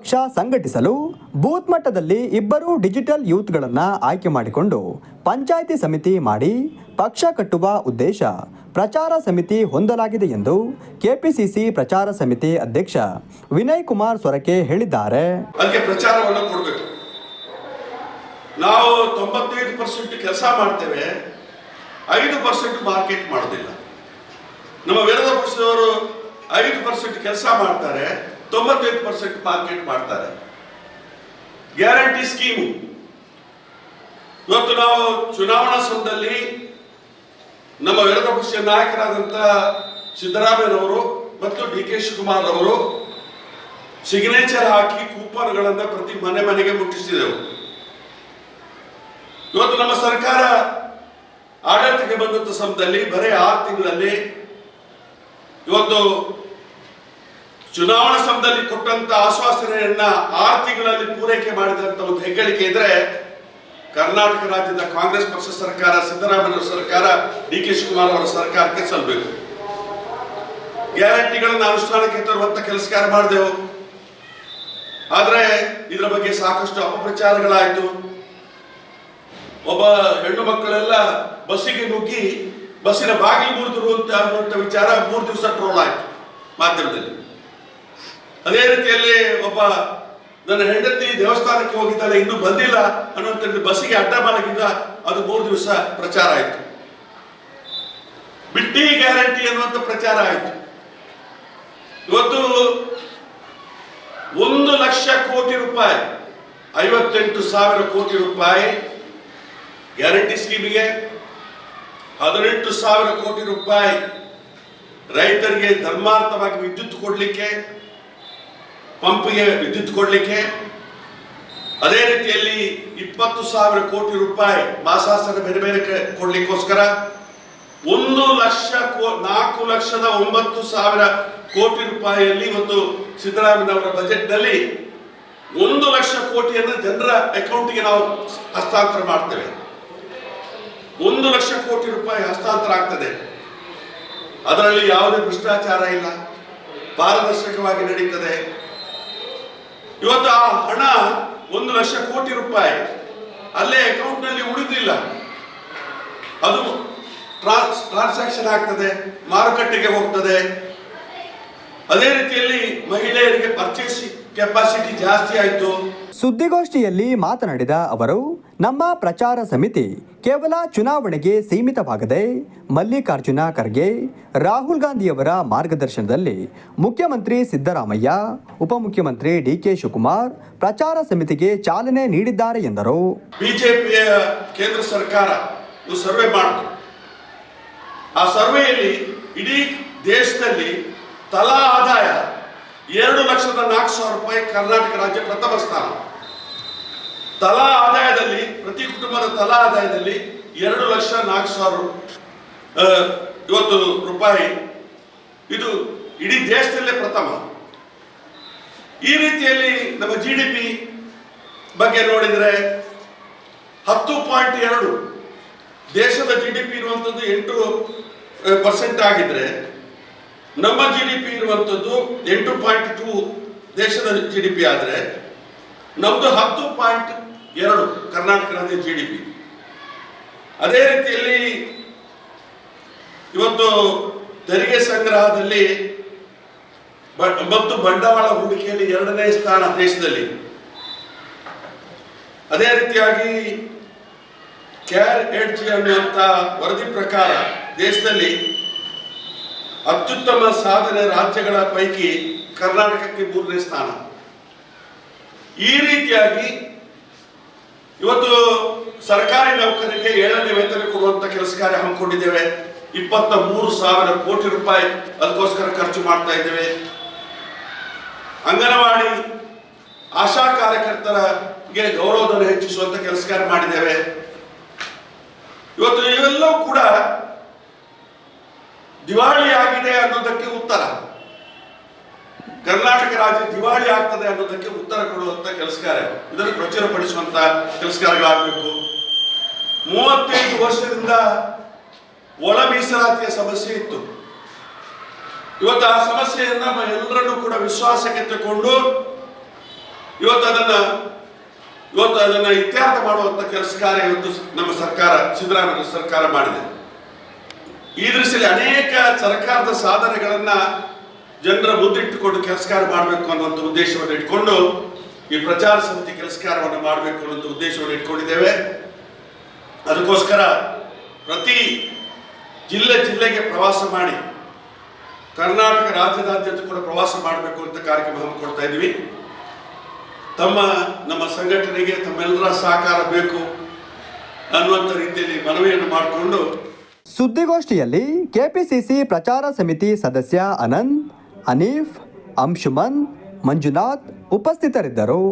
ಪಕ್ಷ ಸಂಘಟಿಸಲು ಬೂತ್ ಮಟ್ಟದಲ್ಲಿ ಇಬ್ಬರು ಡಿಜಿಟಲ್ ಯೂತ್ಗಳನ್ನು ಆಯ್ಕೆ ಮಾಡಿಕೊಂಡು ಪಂಚಾಯಿತಿ ಸಮಿತಿ ಮಾಡಿ ಪಕ್ಷ ಕಟ್ಟುವ ಉದ್ದೇಶ ಪ್ರಚಾರ ಸಮಿತಿ ಹೊಂದಲಾಗಿದೆ ಎಂದು ಕೆಪಿಸಿಸಿ ಪ್ರಚಾರ ಸಮಿತಿ ಅಧ್ಯಕ್ಷ ವಿನಯ್ ಕುಮಾರ್ ಸೊರಕೆ ಹೇಳಿದ್ದಾರೆ. ಅದಕ್ಕೆ ಪ್ರಚಾರವನ್ನು ಕೊಡಬೇಕು. ನಾವು ತೊಂಬತ್ತೈದು ಪರ್ಸೆಂಟ್ ಕೆಲಸ ಮಾಡ್ತೇವೆ, ಐದು ಪರ್ಸೆಂಟ್ ಮಾರ್ಕೆಟ್ ಮಾಡೋದಿಲ್ಲ ನಮ್ಮ ವಿರೋಧ ಪಕ್ಷದವರು ಐದು ಪರ್ಸೆಂಟ್ ಕೆಲಸ ಮಾಡ್ತಾರೆ, ತೊಂಬತ್ತೈದು ಪರ್ಸೆಂಟ್ ಮಾರ್ಕೆಟ್ ಮಾಡ್ತಾರೆ. ಗ್ಯಾರಂಟಿ ಸ್ಕೀಮು ಇವತ್ತು ನಾವು ಚುನಾವಣಾ ಸಮಯದಲ್ಲಿ ನಮ್ಮ ವಿರೋಧ ಪಕ್ಷ ನಾಯಕರಾದಂಥ ಸಿದ್ದರಾಮಯ್ಯನವರು ಮತ್ತು ಡಿ ಕೆ ಶಿವಕುಮಾರ್ ಅವರು ಸಿಗ್ನೇಚರ್ ಹಾಕಿ ಕೂಪನ್ಗಳನ್ನು ಪ್ರತಿ ಮನೆ ಮನೆಗೆ ಮುಟ್ಟಿಸಿದೆವು. ಇವತ್ತು ನಮ್ಮ ಸರ್ಕಾರ ಆಡಳಿತಕ್ಕೆ ಬಂದಂತ ಸಮಯದಲ್ಲಿ ಬರೀ ಆರು ತಿಂಗಳಲ್ಲಿ ಇವತ್ತು ಚುನಾವಣಾ ಸಮಯದಲ್ಲಿ ಕೊಟ್ಟಂತ ಆಶ್ವಾಸನೆಯನ್ನ ಆರು ತಿಂಗಳಲ್ಲಿ ಪೂರೈಕೆ ಮಾಡಿದಂತ ಒಂದು ಹೆಗ್ಗಳಿಕೆ ಇದ್ರೆ ಕರ್ನಾಟಕ ರಾಜ್ಯದ ಕಾಂಗ್ರೆಸ್ ಪಕ್ಷ ಸರ್ಕಾರ, ಸಿದ್ದರಾಮಯ್ಯ ಸರ್ಕಾರ, ಡಿ ಕೆ ಶಿವಕುಮಾರ್ ಅವರ ಸರ್ಕಾರಕ್ಕೆ ಸಲ್ಲಬೇಕು ಗ್ಯಾರಂಟಿಗಳನ್ನು ಅನುಷ್ಠಾನಕ್ಕೆ ತರುವಂತ ಕೆಲಸ ಮಾಡಿದೆವು? ಆದ್ರೆ ಇದರ ಬಗ್ಗೆ ಸಾಕಷ್ಟು ಅಪಪ್ರಚಾರಗಳಾಯಿತು. ಒಬ್ಬ ಹೆಣ್ಣು ಮಕ್ಕಳೆಲ್ಲ ಬಸ್ಸಿಗೆ ನುಗ್ಗಿ ಬಸ್ಸಿನ ಬಾಗಿಲು ಮುರಿದ್ರು ಅಂತ ಅನ್ನುವಂಥ ವಿಚಾರ ಮೂರು ದಿವಸ ಟ್ರೋಲ್ ಆಯ್ತು ಮಾಧ್ಯಮದಲ್ಲಿ. ಅದೇ ರೀತಿಯಲ್ಲಿ ಒಬ್ಬ ನನ್ನ ಹೆಂಡತಿ ದೇವಸ್ಥಾನಕ್ಕೆ ಹೋಗಿದ್ದಾಳೆ, ಇನ್ನೂ ಬಂದಿಲ್ಲ ಅನ್ನುವಂತ ಬಸ್ಸಿಗೆ ಅಡ್ಡ ಮಲಗಿದ್ದ ಅದು ಮೂರು ದಿವಸ ಪ್ರಚಾರ ಆಯಿತು. ಬಿಟ್ಟಿ ಗ್ಯಾರಂಟಿ ಅನ್ನುವಂಥ ಪ್ರಚಾರ ಆಯಿತು. ಇವತ್ತು ಒಂದು ಲಕ್ಷ ಕೋಟಿ ರೂಪಾಯಿ, ಐವತ್ತೆಂಟು ಸಾವಿರ ಕೋಟಿ ರೂಪಾಯಿ ಗ್ಯಾರಂಟಿ ಸ್ಕೀಮಿಗೆ, ಹದಿನೆಂಟು ಸಾವಿರ ಕೋಟಿ ರೂಪಾಯಿ ರೈತರಿಗೆ ಧರ್ಮಾರ್ಥವಾಗಿ ವಿದ್ಯುತ್ ಕೊಡಲಿಕ್ಕೆ ಪಂಪ್ಗೆ ವಿದ್ಯುತ್ ಕೊಡಲಿಕ್ಕೆ. ಅದೇ ರೀತಿಯಲ್ಲಿ ಇಪ್ಪತ್ತು ಸಾವಿರ ಕೋಟಿ ರೂಪಾಯಿ ಮಾಸಾಸನ ಬೇರೆ ಬೇರೆ ಕೊಡ್ಲಿಕ್ಕೋಸ್ಕರ ಒಂದು ಲಕ್ಷ ನಾಲ್ಕು ಲಕ್ಷದ ಒಂಬತ್ತು ಸಾವಿರ ಕೋಟಿ ರೂಪಾಯಿಯಲ್ಲಿ ಇವತ್ತು ಸಿದ್ದರಾಮಯ್ಯನವರ ಬಜೆಟ್ನಲ್ಲಿ ಒಂದು ಲಕ್ಷ ಕೋಟಿಯನ್ನು ಜನರ ಅಕೌಂಟ್ಗೆ ನಾವು ಹಸ್ತಾಂತರ ಮಾಡ್ತೇವೆ. ಒಂದು ಲಕ್ಷ ಕೋಟಿ ರೂಪಾಯಿ ಹಸ್ತಾಂತರ ಆಗ್ತದೆ. ಅದರಲ್ಲಿ ಯಾವುದೇ ಭ್ರಷ್ಟಾಚಾರ ಇಲ್ಲ. ಪಾರದರ್ಶಕವಾಗಿ ನಡೀತದೆ. ಇವತ್ತು ಆ ಹಣ ಒಂದು ಲಕ್ಷ ಕೋಟಿ ರೂಪಾಯಿ ಅಲ್ಲೇ ಅಕೌಂಟ್ನಲ್ಲಿ ಉಳಿದಿಲ್ಲ. ಅದು ಟ್ರಾನ್ಸ್ ಟ್ರಾನ್ಸಾಕ್ಷನ್ ಆಗ್ತದೆ, ಮಾರುಕಟ್ಟೆಗೆ ಹೋಗ್ತದೆ. ಅದೇ ರೀತಿಯಲ್ಲಿ ಮಹಿಳೆಯರಿಗೆ ಪರ್ಚೇಸ್ ಕೆಪಾಸಿಟಿ ಜಾಸ್ತಿ ಆಯಿತು. ಸುದ್ದಿಗೋಷ್ಠಿಯಲ್ಲಿ ಮಾತನಾಡಿದ ಅವರು ನಮ್ಮ ಪ್ರಚಾರ ಸಮಿತಿ ಕೇವಲ ಚುನಾವಣೆಗೆ ಸೀಮಿತವಾಗದೆ ಮಲ್ಲಿಕಾರ್ಜುನ ಖರ್ಗೆ, ರಾಹುಲ್ ಗಾಂಧಿಯವರ ಮಾರ್ಗದರ್ಶನದಲ್ಲಿ ಮುಖ್ಯಮಂತ್ರಿ ಸಿದ್ದರಾಮಯ್ಯ, ಉಪಮುಖ್ಯಮಂತ್ರಿ ಡಿಕೆ ಶಿವಕುಮಾರ್ ಪ್ರಚಾರ ಸಮಿತಿಗೆ ಚಾಲನೆ ನೀಡಿದ್ದಾರೆ ಎಂದರು. ಬಿಜೆಪಿಯ ಕೇಂದ್ರ ಸರ್ಕಾರ ಸರ್ವೆ ಮಾಡಿತು. ಆ ಸರ್ವೆಯಲ್ಲಿ ಇಡೀ ದೇಶದಲ್ಲಿ ತಲಾ ಆದಾಯ ಎರಡು ಲಕ್ಷದ ನಾಲ್ಕು ಸಾವಿರ ರೂಪಾಯಿ ಕರ್ನಾಟಕ ರಾಜ್ಯ ಪ್ರಥಮ ಸ್ಥಾನ. ತಲಾ ಆದಾಯದಲ್ಲಿ, ಪ್ರತಿ ಕುಟುಂಬದ ತಲಾ ಆದಾಯದಲ್ಲಿ ಎರಡು ಲಕ್ಷ ನಾಲ್ಕು ಸಾವಿರ ಇವತ್ತು ರೂಪಾಯಿ. ಇದು ಇಡೀ ದೇಶದಲ್ಲೇ ಪ್ರಥಮ. ಈ ರೀತಿಯಲ್ಲಿ ನಮ್ಮ ಜಿ ಡಿ ಪಿ ಬಗ್ಗೆ ನೋಡಿದರೆ ಹತ್ತು ಪಾಯಿಂಟ್ ಎರಡು. ದೇಶದ ಜಿ ಡಿ ಪಿ ಇರುವಂಥದ್ದು ಎಂಟು ಪರ್ಸೆಂಟ್ ಆಗಿದ್ರೆ ನಮ್ಮ ಜಿ ಡಿ ಪಿ ಇರುವಂಥದ್ದು ಎಂಟು ಪಾಯಿಂಟ್ ಟೂ ದೇಶದ ಜಿ ಡಿ ಪಿ ಆದರೆ ನಮ್ಮದು ಹತ್ತು ಪಾಯಿಂಟ್ ಎರಡು, ಕರ್ನಾಟಕ ರಾಜ್ಯ ಜಿ ಡಿ ಪಿ ಅದೇ ರೀತಿಯಲ್ಲಿ ಇವತ್ತು ತೆರಿಗೆ ಸಂಗ್ರಹದಲ್ಲಿ ಮತ್ತು ಬಂಡವಾಳ ಹೂಡಿಕೆಯಲ್ಲಿ ಎರಡನೇ ಸ್ಥಾನ ದೇಶದಲ್ಲಿ. ಅದೇ ರೀತಿಯಾಗಿ ಕ್ಯಾರ್ ಎಡ್ಜ್ ಅನ್ನುವಂಥ ವರದಿ ಪ್ರಕಾರ ದೇಶದಲ್ಲಿ ಅತ್ಯುತ್ತಮ ಸಾಧನೆ ರಾಜ್ಯಗಳ ಪೈಕಿ ಕರ್ನಾಟಕಕ್ಕೆ ಮೂರನೇ ಸ್ಥಾನ. ಈ ರೀತಿಯಾಗಿ ಇವತ್ತು ಸರ್ಕಾರಿ ನೌಕರಿಗೆ ಏಳನೇ ವೇತನ ಕೊಡುವಂತ ಕೆಲಸ ಕಾರ್ಯ ಹಮ್ಮಿಕೊಂಡಿದ್ದೇವೆ. ಇಪ್ಪತ್ತ ಮೂರು ಸಾವಿರ ಕೋಟಿ ರೂಪಾಯಿ ಅದಕ್ಕೋಸ್ಕರ ಖರ್ಚು ಮಾಡ್ತಾ ಇದ್ದೇವೆ. ಅಂಗನವಾಡಿ ಆಶಾ ಕಾರ್ಯಕರ್ತರಿಗೆ ಗೌರವಧನ ಹೆಚ್ಚಿಸುವಂತ ಕೆಲಸ ಕಾರ್ಯ ಮಾಡಿದ್ದೇವೆ. ಇವತ್ತು ಇವೆಲ್ಲವೂ ಕೂಡ ದಿವಾಳಿ ಆಗಿದೆ ಅನ್ನೋದಕ್ಕೆ ಉತ್ತರ. ಕರ್ನಾಟಕ ರಾಜ್ಯ ದಿವಾಳಿ ಆಗ್ತದೆ ಅನ್ನೋದಕ್ಕೆ ಉತ್ತರ ಕೊಡುವಂತ ಕೆಲಸ ಕಾರ್ಯ ಇದನ್ನು ಪ್ರಚುರಪಡಿಸುವಂತ ಕೆಲಸ ಕಾರ್ಯಗಳಾಗಬೇಕು ಮೂವತ್ತೈದು ವರ್ಷದಿಂದ ಒಳ ಮೀಸಲಾತಿಯ ಸಮಸ್ಯೆ ಇತ್ತು. ಇವತ್ತು ಆ ಸಮಸ್ಯೆಯನ್ನ ಎಲ್ಲರನ್ನೂ ಕೂಡ ವಿಶ್ವಾಸಕ್ಕೆ ತಗೊಂಡು ಇವತ್ತು ಅದನ್ನ ಇವತ್ತು ಅದನ್ನ ಇತ್ಯರ್ಥ ಮಾಡುವಂತ ಕೆಲಸ ಕಾರ್ಯ ಇವತ್ತು ನಮ್ಮ ಸರ್ಕಾರ, ಸಿದ್ದರಾಮಯ್ಯ ಸರ್ಕಾರ ಮಾಡಿದೆ. ಈ ದೃಶ್ಯದಲ್ಲಿ ಅನೇಕ ಸರ್ಕಾರದ ಸಾಧನೆಗಳನ್ನ ಜನರ ಮುದ್ದಿಟ್ಟುಕೊಂಡು ಕೆಲಸ ಕಾರ್ಯ ಮಾಡಬೇಕು ಅನ್ನುವಂಥ ಉದ್ದೇಶವನ್ನು ಇಟ್ಕೊಂಡು ಈ ಪ್ರಚಾರ ಸಮಿತಿ ಕೆಲಸ ಮಾಡಬೇಕು ಅನ್ನುವಂಥ ಉದ್ದೇಶವನ್ನು ಇಟ್ಕೊಂಡಿದ್ದೇವೆ. ಅದಕ್ಕೋಸ್ಕರ ಪ್ರತಿ ಜಿಲ್ಲೆ ಜಿಲ್ಲೆಗೆ ಪ್ರವಾಸ ಮಾಡಿ, ಕರ್ನಾಟಕ ರಾಜ್ಯದಾದ್ಯಂತ ಕೂಡ ಪ್ರವಾಸ ಮಾಡಬೇಕು ಅಂತ ಕಾರ್ಯಕ್ರಮ ಹಮ್ಮಿಕೊಳ್ತಾ ಇದ್ವಿ ತಮ್ಮ, ನಮ್ಮ ಸಂಘಟನೆಗೆ ತಮ್ಮೆಲ್ಲರ ಸಹಕಾರ ಬೇಕು ಅನ್ನುವಂಥ ರೀತಿಯಲ್ಲಿ ಮನವಿಯನ್ನು ಮಾಡಿಕೊಂಡು ಸುದ್ದಿಗೋಷ್ಠಿಯಲ್ಲಿ ಕೆಪಿಸಿಸಿ ಪ್ರಚಾರ ಸಮಿತಿ ಸದಸ್ಯ ಅನಂತ್ ಅನೀಫ್ ಅಂಶುಮನ್ ಮಂಜುನಾಥ್ ಉಪಸ್ಥಿತರಿದ್ದರು.